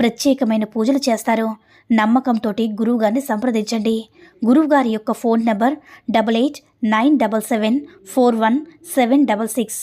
ప్రత్యేకమైన పూజలు చేస్తారు. నమ్మకంతో గురువుగారిని సంప్రదించండి. గురువుగారి యొక్క phone number double eight nine double seven four one seven double six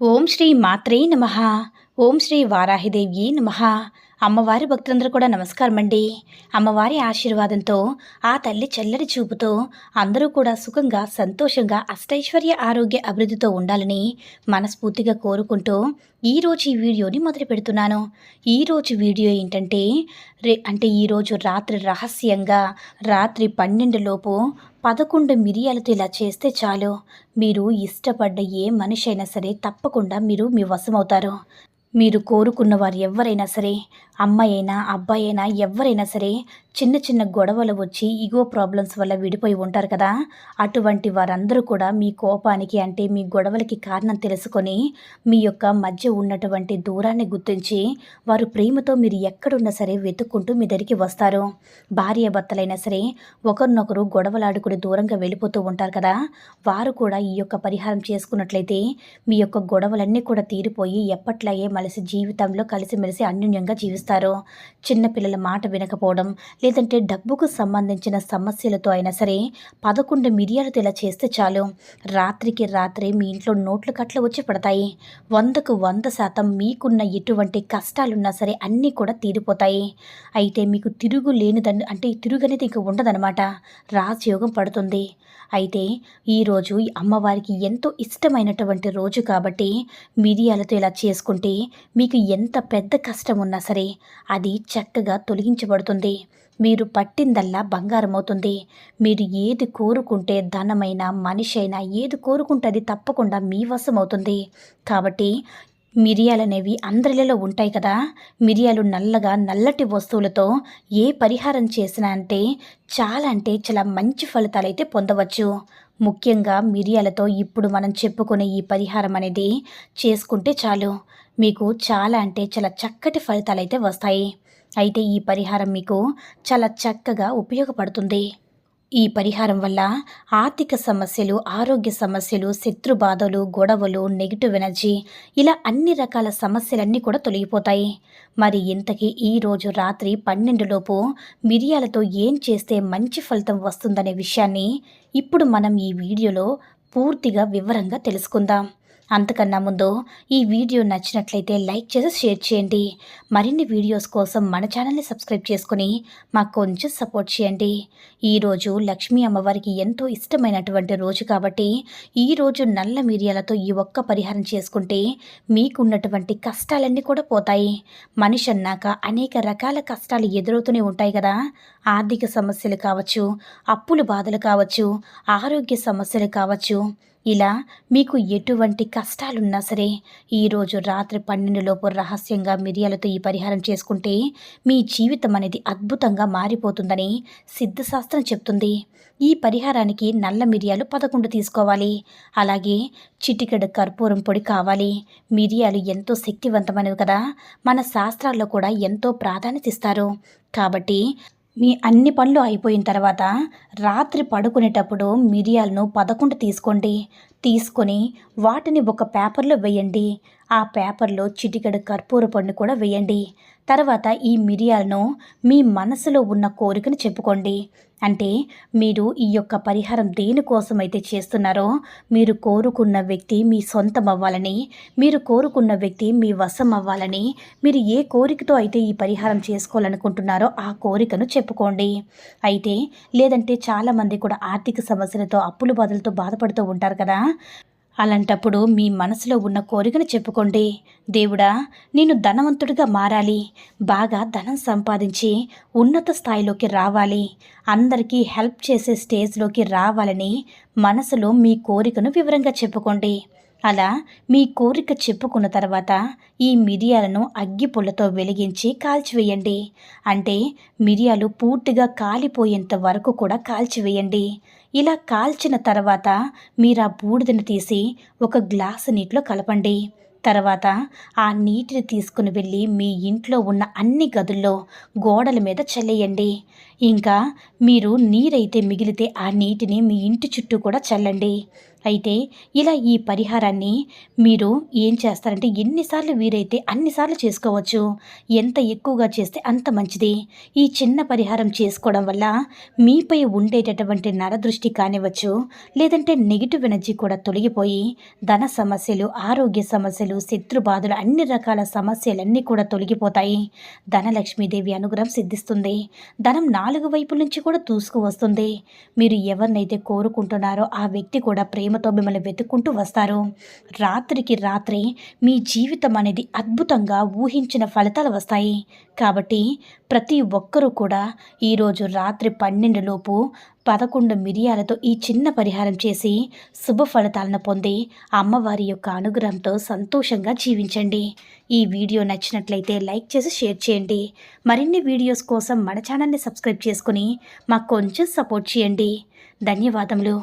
ఓం శ్రీ మాత్రే నమ ఓం శ్రీ వారాహిదేవి నమ. అమ్మవారి భక్తులందరూ కూడా నమస్కారం అండి అమ్మవారి ఆశీర్వాదంతో ఆ తల్లి చల్లటి చూపుతో అందరూ కూడా సుఖంగా సంతోషంగా అష్టైశ్వర్య ఆరోగ్య అభివృద్ధితో ఉండాలని మనస్ఫూర్తిగా కోరుకుంటూ ఈరోజు ఈ వీడియోని మొదలు పెడుతున్నాను. ఈరోజు వీడియో ఏంటంటే రే అంటే ఈరోజు రాత్రి రహస్యంగా రాత్రి పన్నెండులోపు పదకొండు మిరియాలతో ఇలా చేస్తే చాలు. మీరు ఇష్టపడ్డ ఏ మనిషి అయినా సరే తప్పకుండా మీరు మీ వశమవుతారు. మీరు కోరుకున్న వారు ఎవరైనా సరే అమ్మాయి అయినా అబ్బాయి అయినా ఎవరైనా సరే చిన్న చిన్న గొడవలు వచ్చి ఈగో ప్రాబ్లమ్స్ వల్ల విడిపోయి ఉంటారు కదా. అటువంటి వారందరూ కూడా మీ కోపానికి అంటే మీ గొడవలకి కారణం తెలుసుకొని మీ యొక్క మధ్య ఉన్నటువంటి దూరాన్ని గుర్తించి వారు ప్రేమతో మీరు ఎక్కడున్నా సరే వెతుక్కుంటూ మీ దగ్గరికి వస్తారు. భార్య భర్తలైనా సరే ఒకరినొకరు గొడవలాడుకుని దూరంగా వెళ్ళిపోతూ ఉంటారు కదా. వారు కూడా ఈ యొక్క పరిహారం చేసుకున్నట్లయితే మీ యొక్క గొడవలన్నీ కూడా తీరిపోయి ఎప్పట్లాగే కలిసి జీవితంలో కలిసిమెలిసి అన్యోన్యంగా జీవిస్తారు? చిన్నపిల్లల మాట వినకపోవడం లేదంటే డబ్బుకు సంబంధించిన సమస్యలతో అయినా సరే పదకొండు మిరియాలతో ఇలా చేస్తే చాలు. రాత్రికి రాత్రి మీ ఇంట్లో నోట్లు కట్లు వచ్చి పడతాయి. వందకు వంద శాతం మీకున్న ఎటువంటి కష్టాలున్నా సరే అన్నీ కూడా తీరిపోతాయి. అయితే మీకు తిరుగు లేనిదని అంటే తిరుగు అనేది ఇంక ఉండదనమాట రాజయోగం పడుతుంది. అయితే ఈరోజు అమ్మవారికి ఎంతో ఇష్టమైనటువంటి రోజు కాబట్టి మిరియాలతో ఇలా చేసుకుంటే మీకు ఎంత పెద్ద కష్టం ఉన్నా సరే అది చక్కగా తొలగించబడుతుంది. మీరు పట్టిందల్లా బంగారం అవుతుంది మీరు ఏది కోరుకుంటే ధనమైన మనిషి అయినా ఏది కోరుకుంటే అది తప్పకుండా మీ వశమవుతుంది. కాబట్టి మిరియాలు అనేవి అందరిలో ఉంటాయి కదా. మిరియాలు నల్లగా నల్లటి వస్తువులతో ఏ పరిహారం చేసినా అంటే చాలా అంటే చాలా మంచి ఫలితాలు అయితే పొందవచ్చు. ముఖ్యంగా మిరియాలతో ఇప్పుడు మనం చెప్పుకునే ఈ పరిహారం అనేది చేసుకుంటే చాలు. మీకు చాలా అంటే చాలా చక్కటి ఫలితాలు అయితే వస్తాయి. అయితే ఈ పరిహారం మీకు చాలా చక్కగా ఉపయోగపడుతుంది. ఈ పరిహారం వల్ల ఆర్థిక సమస్యలు ఆరోగ్య సమస్యలు శత్రు బాధలు గొడవలు నెగిటివ్ ఎనర్జీ ఇలా అన్ని రకాల సమస్యలన్నీ కూడా తొలగిపోతాయి. మరి ఇంతకీ ఈరోజు రాత్రి పన్నెండులోపు మిరియాలతో ఏం చేస్తే మంచి ఫలితం వస్తుందనే విషయాన్ని ఇప్పుడు మనం ఈ వీడియోలో పూర్తిగా వివరంగా తెలుసుకుందాం. అంతకన్నా ముందు ఈ వీడియో నచ్చినట్లయితే లైక్ చేసి షేర్ చేయండి. మరిన్ని వీడియోస్ కోసం మన ఛానల్ని సబ్స్క్రైబ్ చేసుకుని మాకు కొంచెం సపోర్ట్ చేయండి. ఈరోజు లక్ష్మీ అమ్మవారికి ఎంతో ఇష్టమైనటువంటి రోజు కాబట్టి ఈరోజు నల్ల మిరియాలతో ఈ ఒక్క పరిహారం చేసుకుంటే మీకున్నటువంటి కష్టాలన్నీ కూడా పోతాయి. మనిషి అన్నాక అనేక రకాల కష్టాలు ఎదురవుతూనే ఉంటాయి కదా. ఆర్థిక సమస్యలు కావచ్చు అప్పులు బాధలు కావచ్చు ఆరోగ్య సమస్యలు కావచ్చు ఇలా మీకు ఎటువంటి కష్టాలున్నా సరే ఈరోజు రాత్రి పన్నెండులోపు రహస్యంగా మిరియాలతో ఈ పరిహారం చేసుకుంటే మీ జీవితం అనేది అద్భుతంగా మారిపోతుందని సిద్ధశాస్త్రం చెప్తుంది. ఈ పరిహారానికి నల్ల మిరియాలు పదకొండు తీసుకోవాలి. అలాగే చిటికెడు కర్పూరం పొడి కావాలి. మిరియాలు ఎంతో శక్తివంతమైనవి కదా. మన శాస్త్రాల్లో కూడా ఎంతో ప్రాధాన్యత ఇస్తారు. కాబట్టి మీ అన్ని పనులు అయిపోయిన తర్వాత రాత్రి పడుకునేటప్పుడు మిరియాలను పదకొండు తీసుకోండి. తీసుకొని వాటిని ఒక పేపర్లో వేయండి. ఆ పేపర్లో చిటికెడు కర్పూర పండు కూడా వేయండి. తర్వాత ఈ మిరియాలను మీ మనసులో ఉన్న కోరికను చెప్పుకోండి. అంటే మీరు ఈ యొక్క పరిహారం దేనికోసం అయితే చేస్తున్నారో మీరు కోరుకున్న వ్యక్తి మీ సొంతం అవ్వాలని మీరు కోరుకున్న వ్యక్తి మీ వశం అవ్వాలని మీరు ఏ కోరికతో అయితే ఈ పరిహారం చేసుకోవాలనుకుంటున్నారో ఆ కోరికను చెప్పుకోండి. అయితే లేదంటే చాలామంది కూడా ఆర్థిక సమస్యలతో అప్పుల బాధలతో బాధపడుతూ ఉంటారు కదా. అలాంటప్పుడు మీ మనసులో ఉన్న కోరికను చెప్పుకోండి. దేవుడా నేను ధనవంతుడిగా మారాలి. బాగా ధనం సంపాదించి ఉన్నత స్థాయిలోకి రావాలి. అందరికీ హెల్ప్ చేసే స్టేజ్లోకి రావాలని మనసులో మీ కోరికను వివరంగా చెప్పుకోండి. అలా మీ కోరిక చెప్పుకున్న తర్వాత ఈ మిరియాలను అగ్గిపుల్లతో వెలిగించి కాల్చివేయండి. అంటే మిరియాలు పూర్తిగా కాలిపోయేంత వరకు కూడా కాల్చివేయండి. ఇలా కాల్చిన తర్వాత మీరు ఆ బూడిదను తీసి ఒక గ్లాసు నీటిలో కలపండి. తర్వాత ఆ నీటిని తీసుకుని వెళ్ళి మీ ఇంట్లో ఉన్న అన్ని గదుల్లో గోడల మీద చల్లేయండి. ఇంకా మీరు నీరైతే మిగిలితే ఆ నీటిని మీ ఇంటి చుట్టూ కూడా చల్లండి. అయితే ఇలా ఈ పరిహారాన్ని మీరు ఏం చేస్తారంటే ఎన్నిసార్లు వీరైతే అన్నిసార్లు చేసుకోవచ్చు. ఎంత ఎక్కువగా చేస్తే అంత మంచిది. ఈ చిన్న పరిహారం చేసుకోవడం వల్ల మీపై ఉండేటటువంటి నరదృష్టి కానివ్వచ్చు లేదంటే నెగిటివ్ ఎనర్జీ కూడా తొలగిపోయి ధన సమస్యలు ఆరోగ్య సమస్యలు శత్రు బాధలు అన్ని రకాల సమస్యలన్నీ కూడా తొలగిపోతాయి. ధనలక్ష్మీదేవి అనుగ్రహం సిద్ధిస్తుంది. ధనం నాలుగు వైపుల నుంచి కూడా దూసుకు వస్తుంది మీరు ఎవరినైతే కోరుకుంటున్నారో ఆ వ్యక్తి కూడా ప్రేమ ప్రేమతో మిమ్మల్ని వెతుక్కుంటూ వస్తారు. రాత్రికి రాత్రి మీ జీవితం అనేది అద్భుతంగా ఊహించిన ఫలితాలు వస్తాయి. కాబట్టి ప్రతి ఒక్కరూ కూడా ఈరోజు రాత్రి పన్నెండులోపు పదకొండు మిరియాలతో ఈ చిన్న పరిహారం చేసి శుభ ఫలితాలను పొంది అమ్మవారి యొక్క అనుగ్రహంతో సంతోషంగా జీవించండి. ఈ వీడియో నచ్చినట్లయితే లైక్ చేసి షేర్ చేయండి. మరిన్ని వీడియోస్ కోసం మన ఛానల్ని సబ్స్క్రైబ్ చేసుకుని మాకు కొంచెం సపోర్ట్ చేయండి. ధన్యవాదములు.